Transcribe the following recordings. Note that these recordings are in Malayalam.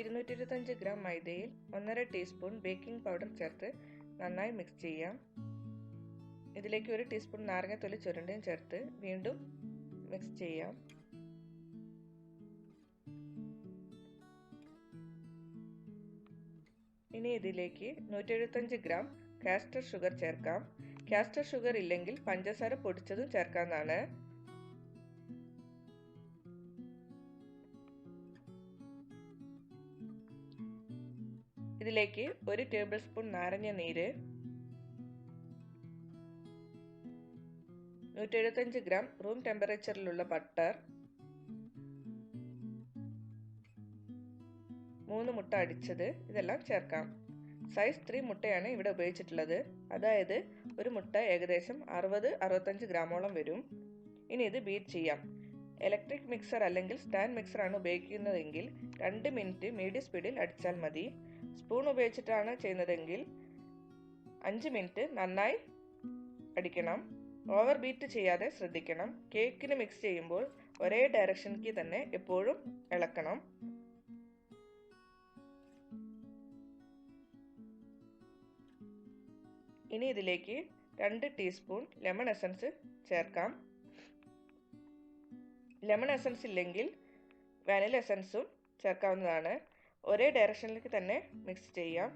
ഇരുന്നൂറ്റി ഇരുപത്തഞ്ച് ഗ്രാം മൈദയിൽ ഒന്നര ടീസ്പൂൺ ബേക്കിംഗ് പൗഡർ ചേർത്ത് നന്നായി മിക്സ് ചെയ്യാം. ഇതിലേക്ക് ഒരു ടീസ്പൂൺ നാരങ്ങത്തൊലി ചുരണ്ടയും ചേർത്ത് വീണ്ടും മിക്സ് ചെയ്യാം. ഇനി ഇതിലേക്ക് നൂറ്റി എഴുപത്തഞ്ച് ഗ്രാം കാസ്റ്റർ ഷുഗർ ചേർക്കാം. കാസ്റ്റർ ഷുഗർ ഇല്ലെങ്കിൽ പഞ്ചസാര പൊടിച്ചതും ചേർക്കാവുന്നതാണ്. ഇതിലേക്ക് ഒരു ടേബിൾ സ്പൂൺ നാരങ്ങ നീര് നൂറ്റി എഴുപത്തഞ്ച് ഗ്രാം റൂം ടെമ്പറേച്ചറിലുള്ള ബട്ടർ മൂന്ന് മുട്ട അടിച്ചത്. ഇതെല്ലാം ചേർക്കാം. സൈസ് ത്രീ മുട്ടയാണ് ഇവിടെ ഉപയോഗിച്ചിട്ടുള്ളത്. അതായത് ഒരു മുട്ട ഏകദേശം അറുപത് അറുപത്തഞ്ച് ഗ്രാമോളം വരും. ഇനി ഇത് ബീറ്റ് ചെയ്യാം. ഇലക്ട്രിക് മിക്സർ അല്ലെങ്കിൽ സ്റ്റാൻഡ് മിക്സർ ആണ് ഉപയോഗിക്കുന്നതെങ്കിൽ രണ്ട് മിനിറ്റ് മീഡിയം സ്പീഡിൽ അടിച്ചാൽ മതി. സ്പൂൺ ഉപയോഗിച്ചിട്ടാണ് ചെയ്യുന്നതെങ്കിൽ അഞ്ച് മിനിറ്റ് നന്നായി അടിക്കണം. ഓവർ ബീറ്റ് ചെയ്യാതെ ശ്രദ്ധിക്കണം. കേക്കിന് മിക്സ് ചെയ്യുമ്പോൾ ഒരേ ഡയറക്ഷനിലേക്ക് തന്നെ എപ്പോഴും ഇളക്കണം. ഇനി ഇതിലേക്ക് രണ്ട് ടീസ്പൂൺ ലെമൺ എസൻസ് ചേർക്കാം. ലെമൺ എസൻസ് ഇല്ലെങ്കിൽ വാനില എസൻസും ചേർക്കാവുന്നതാണ്. ഒരേ ഡയറക്ഷനിലേക്ക് തന്നെ മിക്സ് ചെയ്യാം.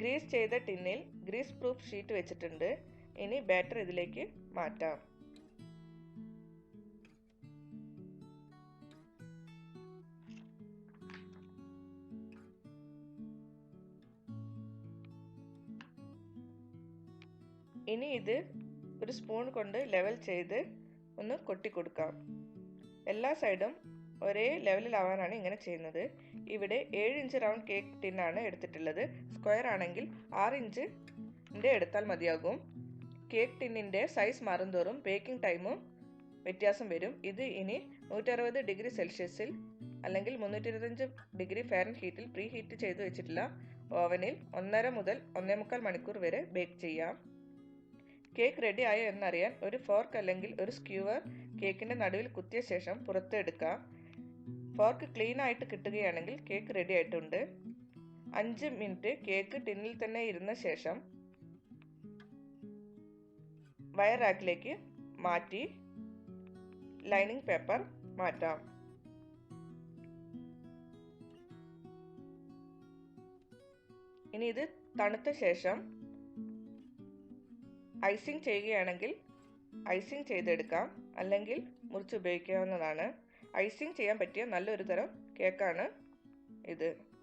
ഗ്രീസ് ചെയ്ത ടിന്നിൽ ഗ്രീസ് പ്രൂഫ് ഷീറ്റ് വെച്ചിട്ടുണ്ട്. ഇനി ബാറ്റർ ഇതിലേക്ക് മാറ്റാം. ഇനി ഇത് ഒരു സ്പൂൺ കൊണ്ട് ലെവൽ ചെയ്ത് ഒന്ന് കൊട്ടി കൊടുക്കാം എല്ലാ സൈഡും ഒരേ ലെവലിലാവാനാണ് ഇങ്ങനെ ചെയ്യുന്നത്. ഇവിടെ ഏഴ് ഇഞ്ച് റൗണ്ട് കേക്ക് ടിന്നാണ് എടുത്തിട്ടുള്ളത്. സ്ക്വയർ ആണെങ്കിൽ ആറ് ഇഞ്ചിന്റെ എടുത്താൽ മതിയാകും. കേക്ക് ടിന്നിന്റെ സൈസ് മാറുന്തോറും ബേക്കിംഗ് ടൈമും വ്യത്യാസം വരും. ഇത് ഇനി നൂറ്ററുപത് ഡിഗ്രി സെൽഷ്യസിൽ അല്ലെങ്കിൽ മുന്നൂറ്റി ഇരുപത്തഞ്ച് ഡിഗ്രി ഫാരൻ ഹീറ്റിൽ പ്രീ ഹീറ്റ് ചെയ്ത് വെച്ചിട്ടുള്ള ഓവനിൽ ഒന്നര മുതൽ ഒന്നേ മുക്കാൽ മണിക്കൂർ വരെ ബേക്ക് ചെയ്യാം. കേക്ക് റെഡി ആയോ എന്നറിയാൻ ഒരു ഫോർക്ക് അല്ലെങ്കിൽ ഒരു സ്ക്യൂവർ കേക്കിന്റെ നടുവിൽ കുത്തിയ ശേഷം പുറത്തെടുക്കാം ഫോർക്ക് ക്ലീൻ ആയിട്ട് കിട്ടുകയാണെങ്കിൽ കേക്ക് റെഡി ആയിട്ടുണ്ട്. അഞ്ച് മിനിറ്റ് കേക്ക് ടിന്നിൽ തന്നെ ഇരുന്ന ശേഷം വയർ റാക്കിലേക്ക് മാറ്റി ലൈനിങ് പേപ്പർ മാറ്റാം. ഇനി ഇത് തണുത്ത ശേഷം ഐസിങ് ചെയ്യുകയാണെങ്കിൽ ഐസിങ് ചെയ്തെടുക്കാം. അല്ലെങ്കിൽ മുറിച്ച് ഉപയോഗിക്കാവുന്നതാണ്. ഐസിങ് ചെയ്യാൻ പറ്റിയ നല്ലൊരു തരം കേക്കാണ് ഇത്.